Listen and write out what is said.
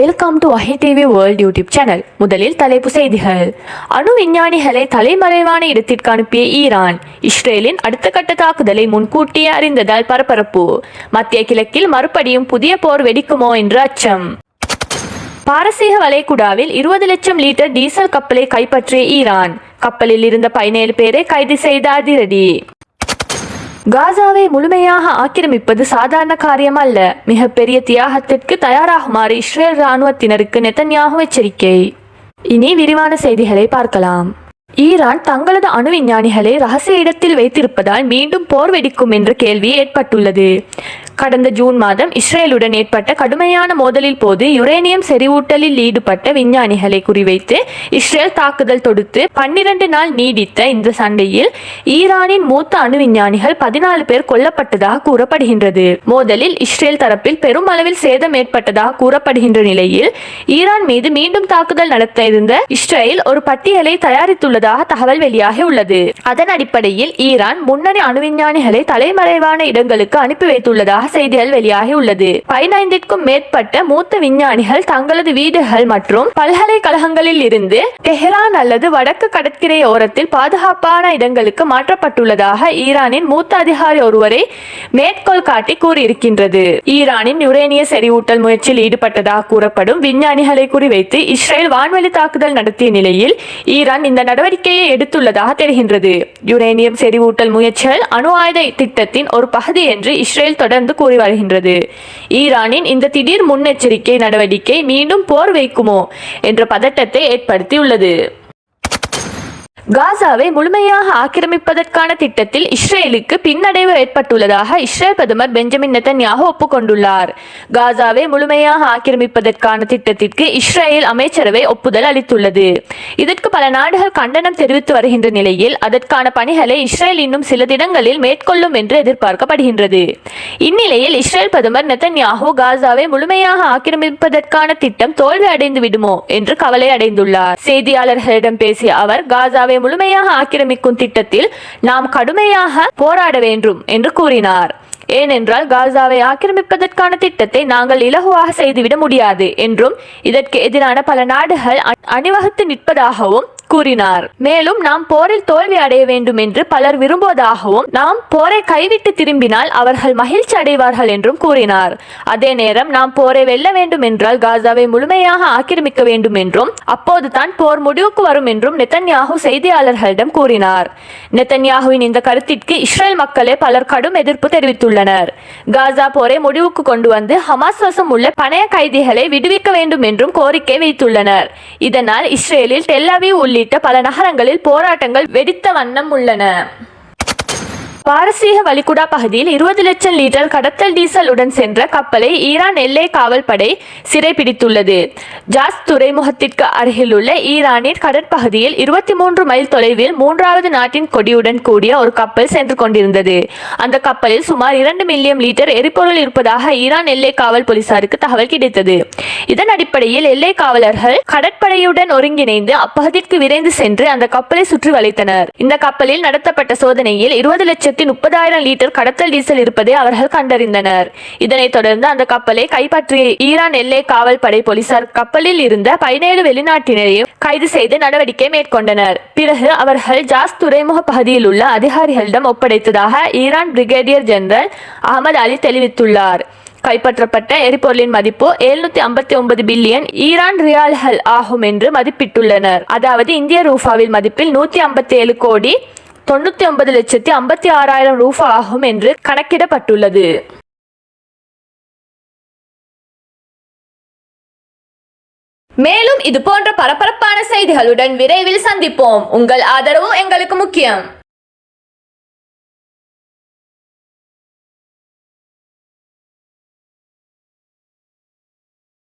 Welcome to Vahi TV world YouTube channel முதலில் தலைப்பு செய்திகள். அணு விஞ்ஞானிகளை தலைமறைவான இடத்திற்கு அனுப்பிய ஈரான் இஸ்ரேலின் அடுத்த கட்ட தாக்குதலை முன்கூட்டியே அறிந்ததால் பரபரப்பு. மத்திய கிழக்கில் மறுபடியும் புதிய போர் வெடிக்குமோ என்று அச்சம். பாரசீக வளைகுடாவில் இருபது லட்சம் லிட்டர் டீசல் கப்பலை கைப்பற்றிய ஈரான். கப்பலில் இருந்த பதினேழு பேரை கைது செய்த அதிரடி. காசாவை முழுமையாக ஆக்கிரமிப்பது சாதாரண காரியம் அல்ல மிகப்பெரிய தியாகத்திற்கு தயாராகுமாறு இஸ்ரேல் ராணுவத்தினருக்கு நெத்தன்யாகு எச்சரிக்கை. இனி விரிவான செய்திகளை பார்க்கலாம். ஈரான் தங்களது அணு விஞ்ஞானிகளை ரகசிய இடத்தில் வைத்திருப்பதால் மீண்டும் போர் வெடிக்கும் என்ற கேள்வி ஏற்பட்டுள்ளது. கடந்த ஜூன் மாதம் இஸ்ரேலுடன் ஏற்பட்ட கடுமையான மோதலில் போது யுரேனியம் செறிவூட்டலில் ஈடுபட்ட விஞ்ஞானிகளை குறிவைத்து இஸ்ரேல் தாக்குதல் தொடுத்து பன்னிரண்டு நாள் நீடித்த இந்த சண்டையில் ஈரானின் மூத்த அணு விஞ்ஞானிகள் பதினாலு பேர் கொல்லப்பட்டதாக கூறப்படுகின்றது. மோதலில் இஸ்ரேல் தரப்பில் பெரும் அளவில் சேதம் ஏற்பட்டதாக கூறப்படுகின்ற நிலையில் ஈரான் மீது மீண்டும் தாக்குதல் நடத்த இருந்த இஸ்ரேல் ஒரு பட்டியலை தயாரித்துள்ளதாக தகவல் வெளியாகி உள்ளது. அதன் அடிப்படையில் ஈரான் முன்னணி அணு விஞ்ஞானிகளை தலைமறைவான இடங்களுக்கு அனுப்பி வைத்துள்ளதாக செய்திகள் வெளியாகி உள்ளது. பதினைந்திற்கும் மேற்பட்ட மூத்த விஞ்ஞானிகள் தங்களது வீடுகள் மற்றும் பல்கலைக்கழகங்களில் இருந்து டெஹ்ரான் அல்லது வடக்கு கடற்கரை ஓரத்தில் பாதுகாப்பான இடங்களுக்கு மாற்றப்பட்டுள்ளதாக ஈரானின் மூத்த அதிகாரி ஒருவரை மேற்கோள் காட்டி கூறியிருக்கின்றது. ஈரானின் யுரேனிய செறிவூட்டல் முயற்சியில் ஈடுபட்டதாக கூறப்படும் விஞ்ஞானிகளை குறிவைத்து இஸ்ரேல் வான்வெளி தாக்குதல் நடத்திய நிலையில் ஈரான் இந்த நடவடிக்கையை எடுத்துள்ளதாக தெரிகின்றது. யுரேனியம் செறிவூட்டல் முயற்சிகள் அணு ஆயுத திட்டத்தின் ஒரு பகுதி என்று இஸ்ரேல் தொடர்ந்து கூறி வருகின்றது ஈரானின் இந்த திடீர் முன்னெச்சரிக்கை நடவடிக்கை மீண்டும் போர் வைக்குமோ என்ற பதட்டத்தை ஏற்படுத்தியுள்ளது. காசாவை முழுமையாக ஆக்கிரமிப்பதற்கான திட்டத்தில் இஸ்ரேலுக்கு பின்னடைவு ஏற்பட்டுள்ளதாக இஸ்ரேல் பிரதமர் பெஞ்சமின் நெத்தன்யாக ஒப்புக்கொண்டுள்ளார். காசாவை முழுமையாக ஆக்கிரமிப்பதற்கான திட்டத்திற்கு இஸ்ரேல் அமைச்சரவை ஒப்புதல் அளித்துள்ளது. இதற்கு பல நாடுகள் கண்டனம் தெரிவித்து வருகின்ற நிலையில் அதற்கான பணிகளை இஸ்ரேல் இன்னும் சில தினங்களில் மேற்கொள்ளும் என்று எதிர்பார்க்கப்படுகின்றது. இந்நிலையில் இஸ்ரேல் பிரதமர் நெத்தன்யாகு காசாவை முழுமையாக ஆக்கிரமிப்பதற்கான திட்டம் தோல்வி அடைந்து விடுமோ என்று கவலை அடைந்துள்ளார் செய்தியாளர்களிடம் பேசிய அவர் காசாவை முழுமையாக ஆக்கிரமிக்கும் திட்டத்தில் நாம் கடுமையாக போராட வேண்டும் என்று கூறினார். ஏனென்றால் காசாவை ஆக்கிரமிப்பதற்கான திட்டத்தை நாங்கள் இலகுவாக செய்துவிட முடியாது என்றும் இதற்கு எதிரான பல நாடுகள் அணிவகுத்து நிற்பதாகவும் கூறினார். மேலும் நாம் போரில் தோல்வி அடைய வேண்டும் என்று பலர் விரும்புவதாகவும் நாம் போரை கைவிட்டு திரும்பினால் அவர்கள் மகிழ்ச்சி அடைவார்கள் என்றும் கூறினார். அதே நேரம் நாம் போரை வெல்ல வேண்டும் என்றால் காசாவை முழுமையாக ஆக்கிரமிக்க வேண்டும் என்றும் அப்போதுதான் போர் முடிவுக்கு வரும் என்றும் நெத்தன்யாகு செய்தியாளர்களிடம் கூறினார். நெத்தன்யாகுவின் இந்த கருத்திற்கு இஸ்ரேல் மக்களே பலர் கடும் எதிர்ப்பு தெரிவித்துள்ளனர். காசா போரை முடிவுக்கு கொண்டு வந்து ஹமாஸ் வசம் உள்ள பணைய கைதிகளை விடுவிக்க வேண்டும் என்றும் கோரிக்கை வைத்துள்ளனர். இதனால் இஸ்ரேலில் டெல்லாவி உள்ள உள்ளிட்ட பல நகரங்களில் போராட்டங்கள் வெடித்த வண்ணம் உள்ளன. பாரசீக வலிகுடா பகுதியில் இருபது லட்சம் லிட்டர் கடத்தல் டீசல் உடன் சென்ற கப்பலை ஈரான் எல்லை காவல் படை சிறைபிடித்துள்ளது. ஜாஸ் துறைமுகத்திற்கு அருகிலுள்ள ஈரானின் கடற்பகுதியில் இருபத்தி மூன்று மைல் தொலைவில் மூன்றாவது நாட்டின் கொடியுடன் கூடிய ஒரு கப்பல் சென்று கொண்டிருந்தது. அந்த கப்பலில் சுமார் இரண்டு மில்லியன் லிட்டர் எரிபொருள் இருப்பதாக ஈரான் எல்லை காவல் போலீசாருக்கு தகவல் கிடைத்தது. இதன் அடிப்படையில் எல்லை காவலர்கள் கடற்படையுடன் ஒருங்கிணைந்து அப்பகுதிக்கு விரைந்து சென்று அந்த கப்பலை சுற்றி வளைத்தனர். இந்த கப்பலில் நடத்தப்பட்ட சோதனையில் இருபது லட்சம் லட்சத்தி முப்பதாயிரம் லிட்டர் கடத்தல் டீசல் இருப்பதை அவர்கள் கண்டறிந்தனர். இதனைத் தொடர்ந்து அந்த கப்பலை கைப்பற்றிய ஈரான் எல்லை காவல் படை போலீசார் கப்பலில் இருந்த பதினேழு வெளிநாட்டினரையும் கைது செய்து நடவடிக்கை மேற்கொண்டனர். பிறகு அவர்கள் ஜாஸ் துறைமுக பகுதியில் உள்ள அதிகாரிகளிடம் ஒப்படைத்ததாக Iran brigadier general Ahmad Ali தெரிவித்துள்ளார். கைப்பற்றப்பட்ட எரிபொருளின் மதிப்பு எழுநூத்தி ஐம்பத்தி ஒன்பது பில்லியன் ஈரான் ரியால்கள் ஆகும் என்று மதிப்பிட்டுள்ளனர். அதாவது இந்திய ரூபாவில் மதிப்பில் நூத்தி ஐம்பத்தி ஏழு கோடி தொண்ணூத்தி ஒன்பது லட்சத்தி ஐம்பத்தி ஆறாயிரம் ரூபா ஆகும் என்று கணக்கிடப்பட்டுள்ளது. மேலும் இது போன்ற பரபரப்பான செய்திகளுடன் விரைவில் சந்திப்போம். உங்கள் ஆதரவும் எங்களுக்கு முக்கியம்.